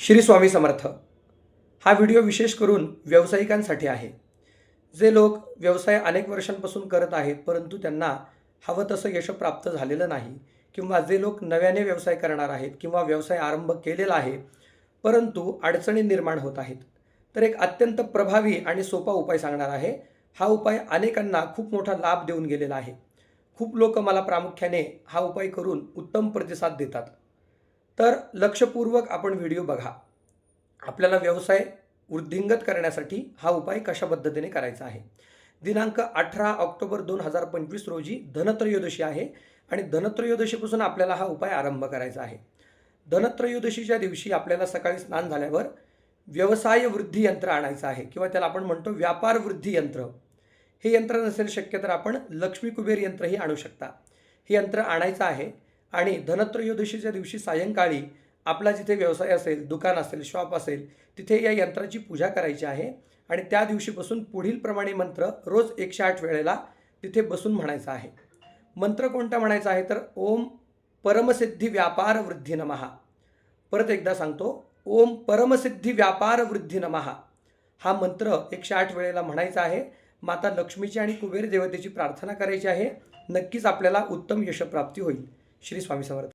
श्री स्वामी समर्थ. हा व्हिडिओ विशेष करून व्यावसायिकांसाठी आहे. जे लोक व्यवसाय अनेक वर्षांपासून करत आहेत परंतु त्यांना हवं तसं यश प्राप्त झालेलं नाही किंवा जे लोक नव्याने व्यवसाय करणार आहेत किंवा व्यवसाय आरंभ केलेला आहे परंतु अडचणी निर्माण होत आहेत. तर एक अत्यंत प्रभावी आणि सोपा उपाय सांगणार आहे. हा उपाय अनेकांना खूप मोठा लाभ देऊन गेलेला आहे. खूप लोक मला प्रामुख्याने हा उपाय करून उत्तम प्रतिसाद देतात. तर लक्षपूर्वक आपण व्हिडिओ बघा. आपल्याला व्यवसाय वृद्धिंगत करण्यासाठी हा उपाय कशा पद्धतीने करायचा आहे? दिनांक अठरा ऑक्टोबर दोन हजार पंचवीस रोजी धनत्रयोदशी आहे आणि धनत्रयोदशीपासून आपल्याला हा उपाय आरंभ करायचा आहे. धनत्रयोदशीच्या दिवशी आपल्याला सकाळी स्नान झाल्यावर व्यवसाय वृद्धी यंत्र आणायचं आहे किंवा त्याला आपण म्हणतो व्यापार वृद्धी यंत्र. हे यंत्र नसेल शक्य तर आपण लक्ष्मी कुबेर यंत्रही आणू शकता. हे यंत्र आणायचं आहे आणि धनत्रयोदशीच्या दिवशी सायंकाळी आपला जिथे व्यवसाय असेल दुकान असेल शॉप असेल तिथे या यंत्राची पूजा करायची आहे. आणि त्या दिवशीपासून पुढील प्रमाणे मंत्र रोज एकशे आठ वेळेला तिथे बसून म्हणायचा आहे. मंत्र कोणता म्हणायचा आहे? तर ओम परमसिद्धी व्यापार वृद्धी नमहा. परत एकदा सांगतो. ओम परमसिद्धी व्यापार वृद्धी नमहा. हा मंत्र एकशे आठ वेळेला म्हणायचा आहे. माता लक्ष्मीची आणि कुबेर देवतेची प्रार्थना करायची आहे. नक्कीच आपल्याला उत्तम यशप्राप्ती होईल. श्री स्वामी समर्थ.